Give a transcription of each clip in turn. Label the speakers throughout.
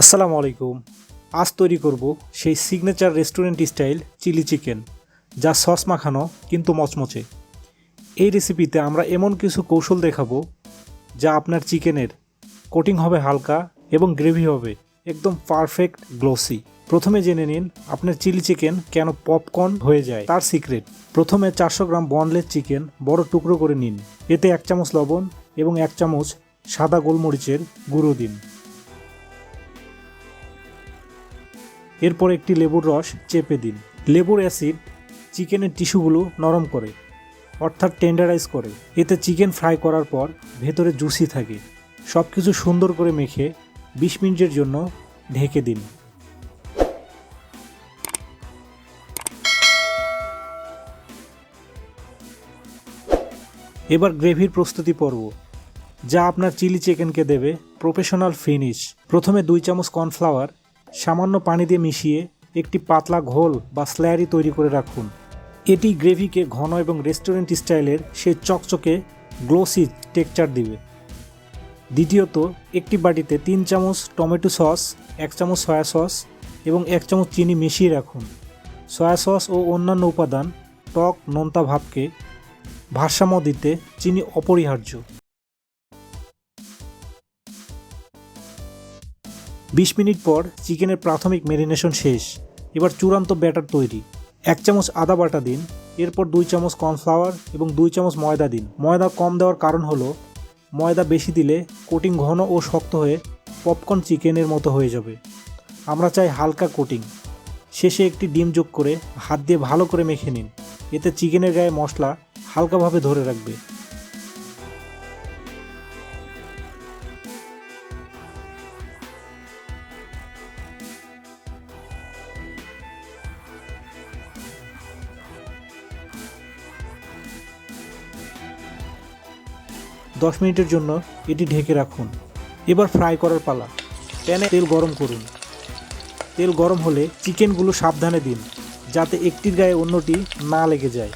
Speaker 1: আসসালামু আলাইকুম। আজ তৈরি করব সেই signature restaurant style chilli chicken যা সস মাখানো কিন্তু মচমচে। এই রেসিপিতে আমরা এমন কিছু কৌশল দেখাবো, যা আপনার চিকেনের কোটিং হবে হালকা এবং গ্রেভি হবে একদম পারফেক্ট গ্লোসি প্রথমে জেনে নিন আপনার চিলি চিকেন কেন পপকর্ন হয়ে যায়। তার সিক্রেট প্রথমে চারশো গ্রাম বনলেস চিকেন বড় টুকরো করে নিন। এতে এক চামচ লবণ এবং এক চামচ সাদা গোলমরিচের গুঁড়ো দিন। এরপর একটি লেবুর রস চেপে দিন। লেবুর অ্যাসিড চিকেনের টিস্যুগুলো নরম করে, অর্থাৎ টেন্ডারাইজ করে। এতে চিকেন ফ্রাই করার পর ভেতরে জুসি থাকে। সব কিছু সুন্দর করে মেখে বিশ মিনিটের জন্য ঢেকে দিন। এবার গ্রেভির প্রস্তুতি পর্ব। যা আপনার চিলি চিকেনকে দেবে প্রফেশনাল ফিনিশ। প্রথমে দুই চামচ কর্নফ্লাওয়ার সামান্য পানি দিয়ে মিশিয়ে একটি পাতলা ঘোল বা স্ল্যারি তৈরি করে রাখুন। এটি গ্রেভিকে ঘন এবং রেস্টুরেন্ট স্টাইলের সে চকচকে, গ্লোসি টেক্সচার দিবে। দ্বিতীয়ত, একটি বাটিতে তিন চামচ টমেটো সস, এক চামচ সয়া সস এবং এক চামচ চিনি মিশিয়ে রাখুন। সয়া সস ও অন্যান্য উপাদান, টক, নোনতা ভাবকে ভারসাম্য দিতে চিনি অপরিহার্য। বিশ মিনিট পর চিকেনের প্রাথমিক ম্যারিনেশন শেষ। এবার চূড়ান্ত ব্যাটার তৈরি। এক চামচ আদা বাটা দিন, এরপর দুই চামচ কর্নফ্লাওয়ার এবং দুই চামচ ময়দা দিন। ময়দা কম দেওয়ার কারণ হলো, ময়দা বেশি দিলে কোটিং ঘন ও শক্ত হয়ে পপকর্ন চিকেনের মতো হয়ে যাবে। আমরা চাই হালকা কোটিং। শেষে একটি ডিম যোগ করে হাত দিয়ে ভালো করে মেখে নিন। এতে চিকেনের গায়ে মশলা হালকাভাবে ধরে রাখবে। দশ মিনিটের জন্য এটি ঢেকে রাখুন। এবার ফ্রাই করার পালা। প্যানে তেল গরম করুন। তেল গরম হলে চিকেনগুলো সাবধানে দিন, যাতে একটির গায়ে অন্যটি না লেগে যায়।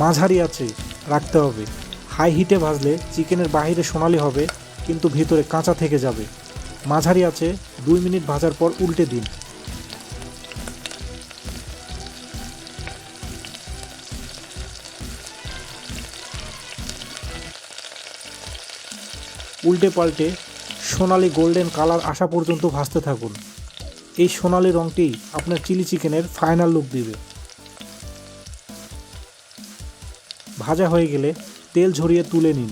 Speaker 1: মাঝারি আছে, রাখতে হবে। হাই হিটে ভাজলে চিকেনের বাহিরে সোনালি হবে, কিন্তু ভিতরে কাঁচা থেকে যাবে। মাঝারি আছে, দুই মিনিট ভাজার পর উল্টে দিন। উল্টে পাল্টে সোনালি গোল্ডেন কালার আসা পর্যন্ত ভাজতে থাকুন। এই সোনালি রঙটি আপনার চিলি চিকেনের ফাইনাল লুক দিবে। ভাজা হয়ে গেলে তেল ঝরিয়ে তুলে নিন।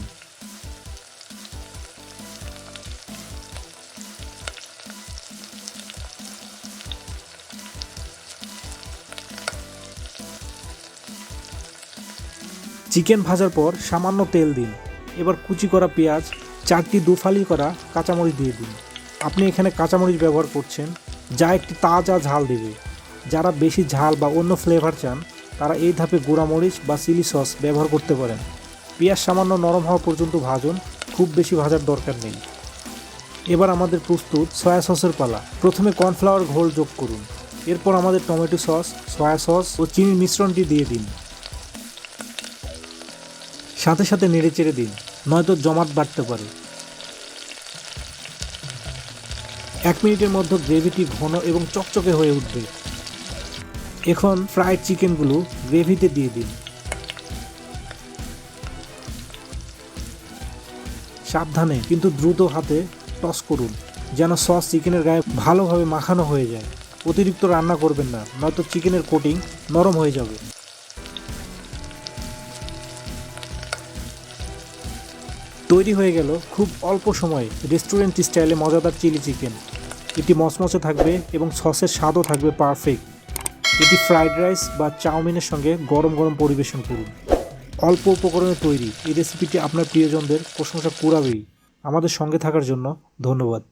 Speaker 1: চিকেন ভাজার পর সামান্য তেল দিন। এবার কুচি করা পেঁয়াজ, চারটি দুফালি করা কাঁচামরিচ দিয়ে দিন। আপনি এখানে কাঁচামরিচ ব্যবহার করছেন, যা একটি তাজা ঝাল দেবে। যারা বেশি ঝাল বা অন্য ফ্লেভার চান, তারা এই ধাপে গুঁড়ামরিচ বা চিলি সস ব্যবহার করতে পারেন। পেঁয়াজ সামান্য নরম হওয়া পর্যন্ত ভাজুন, খুব বেশি ভাজার দরকার নেই। এবার আমাদের প্রস্তুত সয়া সসের পালা। প্রথমে কর্নফ্লাওয়ার ঘোল যোগ করুন। এরপর আমাদের টমেটো সস, সয়া সস ও চিনির মিশ্রণটি দিয়ে দিন। সাথে সাথে নেড়ে চেড়ে দিন, নয়তো জমাট বাড়তে পারে। এক মিনিটের মধ্যে গ্রেভিটি ঘন এবং চকচকে হয়ে উঠবে। এখন ফ্রাইড চিকেনগুলো গ্রেভিতে দিয়ে দিন। সাবধানে কিন্তু দ্রুত হাতে টস করুন, যেন সস চিকেনের গায়ে ভালোভাবে মাখানো হয়ে যায়। অতিরিক্ত রান্না করবেন না, নয়তো চিকেনের কোটিং নরম হয়ে যাবে। তৈরি হয়ে গেল খুব অল্প সময়ে রেস্টুরেন্ট স্টাইলে মজাদার চিলি চিকেন। এটি মচমচে থাকবে এবং সসের স্বাদও থাকবে পারফেক্ট এটি ফ্রাইড রাইস বা চাউমিনের সঙ্গে গরম গরম পরিবেশন করুন। অল্প উপকরণে তৈরি। এই রেসিপিটি আপনার প্রিয়জনদের প্রশংসা কুড়াবেই। আমাদের সঙ্গে থাকার জন্য ধন্যবাদ।